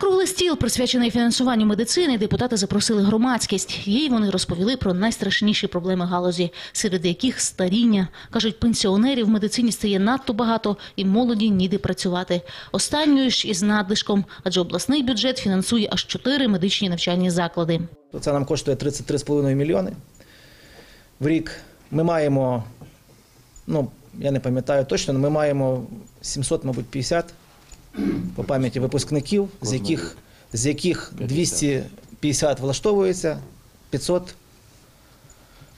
круглий стіл, присвячений фінансуванню медицини, депутати запросили громадськість. Їй вони розповіли про найстрашніші проблеми галузі, серед яких старіння. Кажуть, пенсіонерів в медицині стає надто багато і молоді ніде працювати. Останньою ж із надлишком, адже обласний бюджет фінансує аж чотири медичні навчальні заклади. Це нам коштує 33,5 мільйони в рік. Ми маємо, ну, я не пам'ятаю точно, але ми маємо 700, мабуть, 50 по пам'яті випускників, з яких, з яких 250 влаштовується, 500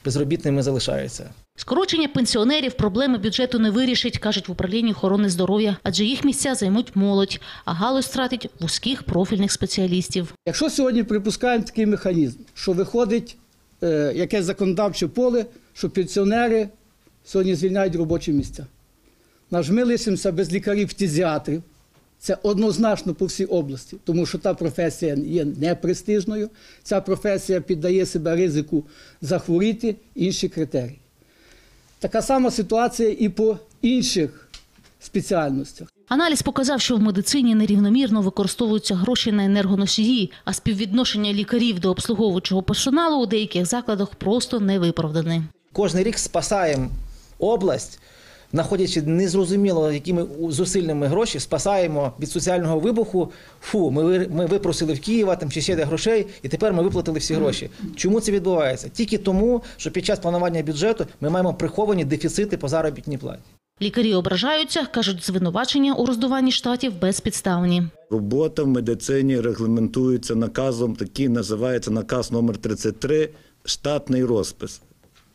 безробітними залишаються. Скорочення пенсіонерів проблеми бюджету не вирішить, кажуть в управлінні охорони здоров'я, адже їх місця займуть молодь, а галузь втратить вузьких профільних спеціалістів. Якщо сьогодні припускаємо такий механізм, що виходить е, якесь законодавче поле, що пенсіонери сьогодні звільняють робочі місця. Наш ми лишимося без лікарів-фтізіатрів. Це однозначно по всій області, тому що та професія є непрестижною, ця професія піддає себе ризику захворіти, інші критерії. Така сама ситуація і по інших спеціальностях. Аналіз показав, що в медицині нерівномірно використовуються гроші на енергоносії, а співвідношення лікарів до обслуговуючого персоналу у деяких закладах просто не виправдане. Кожний рік спасаємо область, знаходячи незрозуміло, якими зусильними гроші, спасаємо від соціального вибуху. Фу, ми, ми випросили в Києва там чи ще де грошей, і тепер ми виплатили всі гроші. Чому це відбувається? Тільки тому, що під час планування бюджету ми маємо приховані дефіцити по заробітній платі. Лікарі ображаються, кажуть, звинувачення у роздуванні штатів безпідставні. Робота в медицині регламентується наказом, такий називається наказ номер 33 штатний розпис.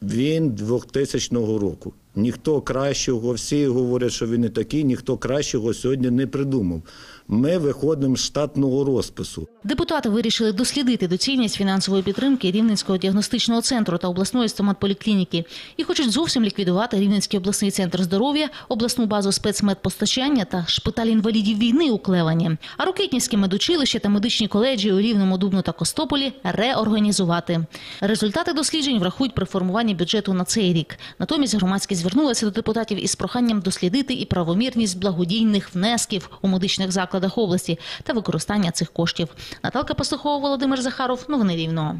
Він 2000 року. Ніхто кращого, всі говорять, що він не такий, ніхто кращого сьогодні не придумав. Ми виходимо з штатного розпису. Депутати вирішили дослідити доцільність фінансової підтримки Рівненського діагностичного центру та обласної стоматполіклініки і хочуть зовсім ліквідувати Рівненський обласний центр здоров'я, обласну базу спецмедпостачання та шпиталь інвалідів війни у Клевані. А Рокитнівське медучилище та медичні коледжі у Рівному, Дубну та Костополі реорганізувати. Результати досліджень врахують при формуванні бюджету на цей рік. Натомість громадськість звернулася до депутатів із проханням дослідити і правомірність благодійних внесків у медичних закладах області та використання цих коштів. Наталка Пастухова, Володимир Захаров. Новини Рівного.